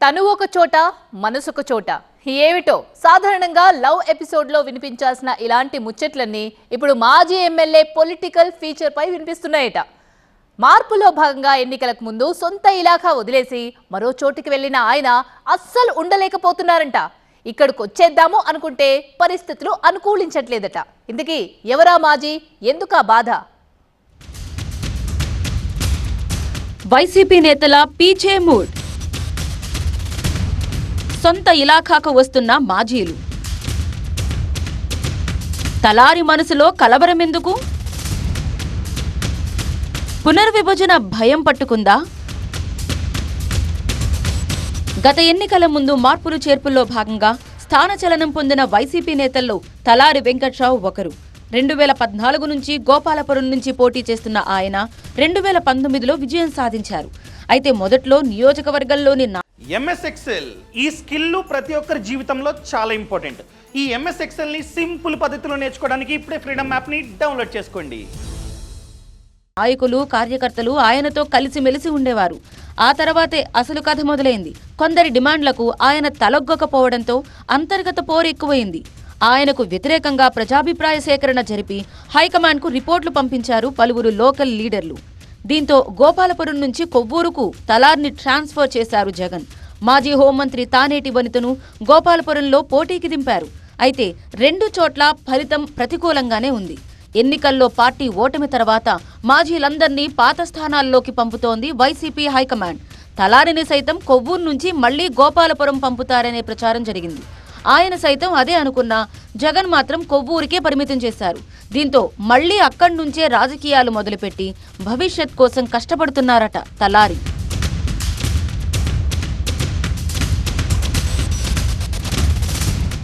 తను ఒక చోట మనసొక చోట. ఏమిటో సాధారణంగా లవ్ ఎపిసోడ్లో వినిపించాల్సిన ఇలాంటి ముచ్చట్లన్నీ ఇప్పుడు మాజీ ఎమ్మెల్యే పొలిటికల్ ఫీచర్పై వినిపిస్తున్నాయట. మార్పులో భాగంగా ఎన్నికలకు ముందు సొంత ఇలాఖా వదిలేసి మరో చోటికి వెళ్ళిన ఆయన అస్సలు ఉండలేకపోతున్నారంట. ఇక్కడికి వచ్చేద్దాము అనుకుంటే పరిస్థితులు అనుకూలించట్లేదట. ఇంతకీ ఎవరా మాజీ? ఎందుకా బాధ? వైసీపీ నేతల పీచే మూడ్. సొంత ఇలాఖాకు వస్తున్న మాజీలు. తలారి మనసులో కలవరమెందుకు? పునర్విభజన భయం పట్టుకుందా? గత ఎన్నికల ముందు మార్పులు చేర్పుల్లో భాగంగా స్థానచలనం పొందిన వైసీపీ నేతల్లో తలారి వెంకట్రావు ఒకరు. రెండు వేల పద్నాలుగు నుంచి గోపాలపురం నుంచి పోటీ చేస్తున్న ఆయన రెండు వేల పంతొమ్మిదిలో విజయం సాధించారు. అయితే మొదట్లో నియోజకవర్గంలోని ఎంఎస్ ఎక్సెల్ ఈ స్కిల్ ప్రతి ఒక్కరి జీవితంలో చాలా ఇంపార్టెంట్ ఈ ఎంఎస్ ఎక్సెల్ని సింపుల్ పద్ధతిలో నేర్చుకోవడానికి ఇప్పుడే ఫ్రీడమ్ యాప్ని డౌన్లోడ్ చేసుకోండి. నాయకులు కార్యకర్తలు ఆయనతో కలిసిమెలిసి ఉండేవారు. ఆ తర్వాతే అసలు కథ మొదలైంది. కొందరి డిమాండ్లకు ఆయన తలొగ్గకపోవడంతో అంతర్గత పోరు ఎక్కువైంది. ఆయనకు వ్యతిరేకంగా ప్రజాభిప్రాయ సేకరణ జరిపి హైకమాండ్కు రిపోర్ట్లు పంపించారు పలువురు లోకల్ లీడర్లు. దీంతో గోపాలపురం నుంచి కొవ్వూరుకు తలార్ని ట్రాన్స్ఫర్ చేశారు జగన్. మాజీ హోంమంత్రి తానేటి వనితను గోపాలపురంలో పోటీకి దింపారు. అయితే రెండు చోట్ల ఫలితం ప్రతికూలంగానే ఉంది. ఎన్నికల్లో పార్టీ ఓటమి తర్వాత మాజీలందర్నీ పాత స్థానాల్లోకి పంపుతోంది వైసీపీ హైకమాండ్. తలారిని సైతం కొవ్వూరు నుంచి మళ్ళీ గోపాలపురం పంపుతారనే ప్రచారం జరిగింది. ఆయన సైతం అదే అనుకున్నా జగన్ మాత్రం కొవ్వూరికే పరిమితం చేశారు. దీంతో మళ్ళీ అక్కడి నుంచే రాజకీయాలు మొదలుపెట్టి భవిష్యత్ కోసం కష్టపడుతున్నారట తలారి.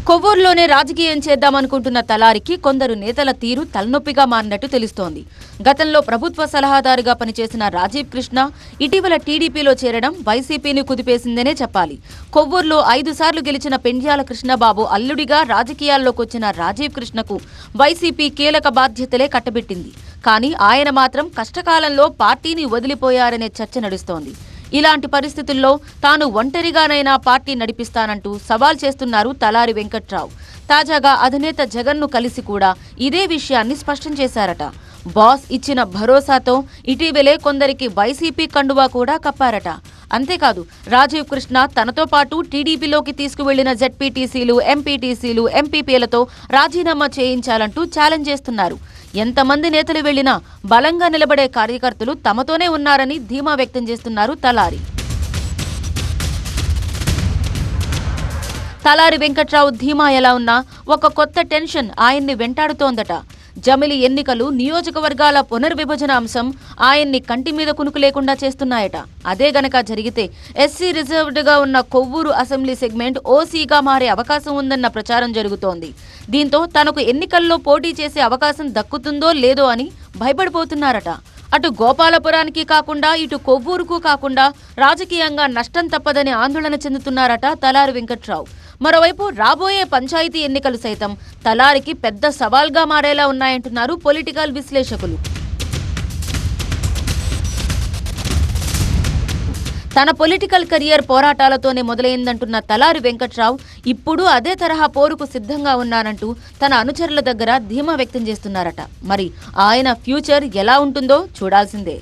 కొవ్వూరులోనే రాజకీయం చేద్దామనుకుంటున్న తలారికి కొందరు నేతల తీరు తలనొప్పిగా మారినట్టు తెలుస్తోంది. గతంలో ప్రభుత్వ సలహాదారుగా పనిచేసిన రాజీవ్ కృష్ణ ఇటీవల టీడీపీలో చేరడం వైసీపీని కుదిపేసిందనే చెప్పాలి. కొవ్వూరులో ఐదు సార్లు గెలిచిన పెండ్యాల కృష్ణబాబు అల్లుడిగా రాజకీయాల్లోకి వచ్చిన రాజీవ్ కృష్ణకు వైసీపీ కీలక బాధ్యతలే కట్టబెట్టింది. కానీ ఆయన మాత్రం కష్టకాలంలో పార్టీని వదిలిపోయారనే చర్చ నడుస్తోంది. ఇలాంటి పరిస్థితుల్లో తాను ఒంటరిగానైనా పార్టీ నడిపిస్తానంటూ సవాల్ చేస్తున్నారు తలారి వెంకట్రావు. తాజాగా అధినేత జగన్ను కలిసి కూడా ఇదే విషయాన్ని స్పష్టం చేశారట. బాస్ ఇచ్చిన భరోసాతో ఇటీవలే కొందరికి వైసీపీ కండువా కూడా కప్పారట. అంతేకాదు రాజీవ్ కృష్ణ తనతో పాటు టీడీపీలోకి తీసుకువెళ్ళిన జెడ్పీటీసీలు ఎంపీటీసీలు ఎంపీపీలతో రాజీనామా చేయించాలంటూ ఛాలెంజ్ చేస్తున్నారు. ఎంతమంది నేతలు వెళ్ళినా బలంగా నిలబడే కార్యకర్తలు తమతోనే ఉన్నారని ధీమా వ్యక్తం చేస్తున్నారు తలారి. తలారి వెంకట్రావు ధీమా ఎలా ఉన్నా ఒక కొత్త టెన్షన్ ఆయన్ని వెంటాడుతోందట. జమిలి ఎన్నికలు నియోజకవర్గాల పునర్విభజన అంశం ఆయన్ని కంటి మీద కునుకు లేకుండా చేస్తున్నాయట. అదే గనక జరిగితే ఎస్సీ రిజర్వ్డ్గా ఉన్న కొవ్వూరు అసెంబ్లీ సెగ్మెంట్ ఓసీగా మారే అవకాశం ఉందన్న ప్రచారం జరుగుతోంది. దీంతో తనకు ఎన్నికల్లో పోటీ చేసే అవకాశం దక్కుతుందో లేదో అని భయపడిపోతున్నారట. అటు గోపాలపురానికి కాకుండా ఇటు కొవ్వూరుకు కాకుండా రాజకీయంగా నష్టం తప్పదని ఆందోళన చెందుతున్నారట తలారి వెంకట్రావు. మరోవైపు రాబోయే పంచాయతీ ఎన్నికలు సైతం తలారికి పెద్ద సవాల్గా మారేలా ఉన్నాయంటున్నారు పొలిటికల్ విశ్లేషకులు. తన పొలిటికల్ కెరియర్ పోరాటాలతోనే మొదలైందంటున్న తలారి వెంకట్రావు ఇప్పుడు అదే తరహా పోరుకు సిద్ధంగా ఉన్నారంటూ తన అనుచరుల దగ్గర ధీమా వ్యక్తం చేస్తున్నారట. మరి ఆయన ఫ్యూచర్ ఎలా ఉంటుందో చూడాల్సిందే.